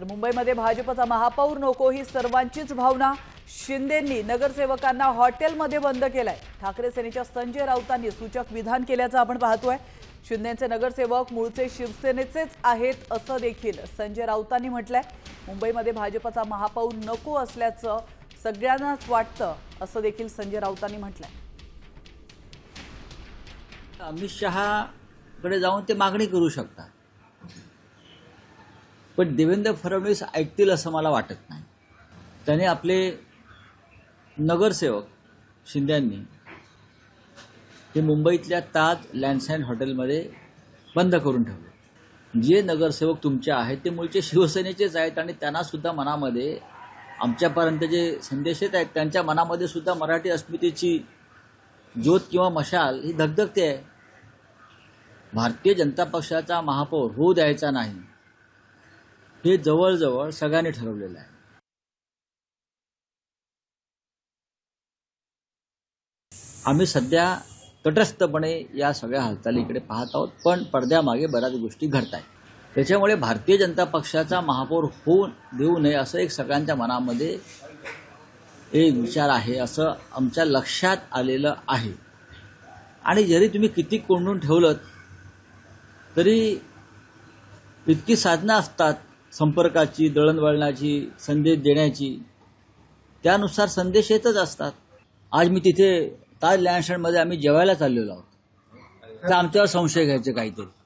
तर मुंबईमध्ये भाजपचा महापौर नको ही सर्वांचीच भावना. शिंदेंनी नगरसेवकांना हॉटेलमध्ये बंद केलाय. ठाकरे सेनेच्या संजय राऊतांनी सूचक विधान केल्याचं आपण पाहतोय. शिंदेचे नगरसेवक मूळचे शिवसेनेचेच आहेत असं देखील संजय राऊतांनी म्हटलंय. मुंबईमध्ये भाजपचा महापौर नको असल्याचं सगळ्यांनाच वाटतं असं देखील संजय राऊतांनी म्हटलंय. अमित शहाकडे जाऊन ते मागणी करू शकतात. पण देवेंद्र फडणवीस ऐकतील असं मला वाटत नाही. त्याने आपले नगरसेवक शिंद्यांनी ते मुंबईतल्या ताज लँडसाईन हॉटेलमध्ये बंद करून ठेवले. जे नगरसेवक तुमचे आहेत ते मूळचे शिवसेनेचेच आहेत आणि त्यांना सुद्धा मनामध्ये आमच्यापर्यंत जे संदेश येत आहेत त्यांच्या मनामध्ये सुद्धा मराठी अस्मितेची ज्योत किंवा मशाल ही धगधगते आहे. भारतीय जनता पक्षाचा महापौर होऊ द्यायचा नाही. हे जवळजवळ सगळ्यांनी ठरवलेलं आहे. आम्ही सध्या तटस्थपणे या सगळ्या हालचालीकडे पाहत आहोत पण पडद्यामागे बऱ्याच गोष्टी घडत आहेत त्याच्यामुळे भारतीय जनता पक्षाचा महापौर होऊ देऊ नये असं एक सगळ्यांच्या मनामध्ये एक विचार आहे असं आमच्या लक्षात आलेलं आहे. आणि जरी तुम्ही किती कोंडून ठेवलं तरी इतकी साधनं असतात संपर्काची दळणवळणाची संदेश देण्याची. त्यानुसार संदेश येतच असतात. आज मी तिथे ताज लँडस्टँडमध्ये आम्ही जेवायला चाललेलो आहोत. तर आमच्यावर संशय घ्यायचे काहीतरी.